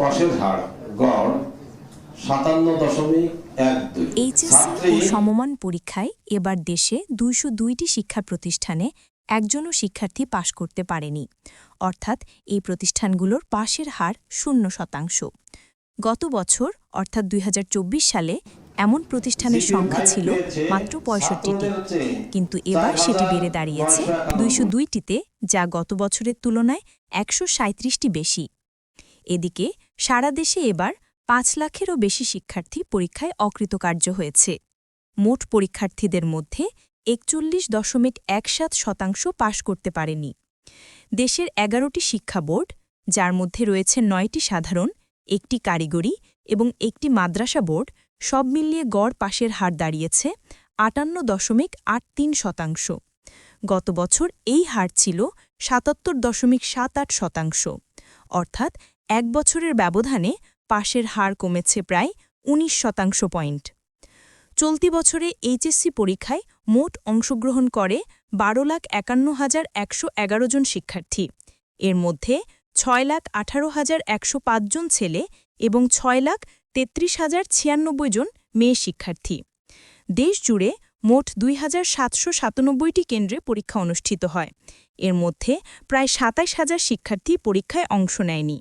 পাশের হার গড় সাতান্ন দশমিক এইচএসসি ও সমমান পরীক্ষায় এবার দেশে দুইশো দুইটি শিক্ষা প্রতিষ্ঠানে একজনও শিক্ষার্থী পাশ করতে পারেনি। অর্থাৎ এই প্রতিষ্ঠানগুলোর পাশের হার শূন্য শতাংশ। গত বছর অর্থাৎ দুই হাজার চব্বিশ সালে এমন প্রতিষ্ঠানের সংখ্যা ছিল মাত্র পঁয়ষট্টিটি। কিন্তু এবার সেটি বেড়ে দাঁড়িয়েছে দুইশো দুইটিতে যা গত বছরের তুলনায় একশো সাঁত্রিশটি বেশি। এদিকে সারা দেশে এবার পাঁচ লাখেরও বেশি শিক্ষার্থী পরীক্ষায় অকৃতকার্য হয়েছে। মোট পরীক্ষার্থীদের মধ্যে একচল্লিশ দশমিক এক সাত শতাংশ পাশ করতে পারেনি। দেশের এগারোটি শিক্ষা বোর্ড, যার মধ্যে রয়েছে নয়টি সাধারণ, একটি কারিগরি এবং একটি মাদ্রাসা বোর্ড, সব মিলিয়ে গড় পাশের হার দাঁড়িয়েছে আটান্ন দশমিক আট তিন শতাংশ। গত বছর এই হার ছিল সাতাত্তর দশমিক সাত আট শতাংশ। অর্থাৎ এক বছরের ব্যবধানে পাশের হার কমেছে প্রায় ১৯ শতাংশ পয়েন্ট। চলতি বছরে এইচএসসি পরীক্ষায় মোট অংশগ্রহণ করে বারো লাখ একান্ন হাজার একশো এগারো জন শিক্ষার্থী। এর মধ্যে ছয় লাখ আঠারো হাজার একশো জন ছেলে এবং ছয় লাখ তেত্রিশ হাজার ছিয়ানব্বই জন মেয়ে শিক্ষার্থী। দেশ জুড়ে মোট দুই হাজার সাতশো সাতানব্বইটি কেন্দ্রে পরীক্ষা অনুষ্ঠিত হয়। এর মধ্যে প্রায় সাতাইশ হাজার শিক্ষার্থী পরীক্ষায় অংশ নেয়নি।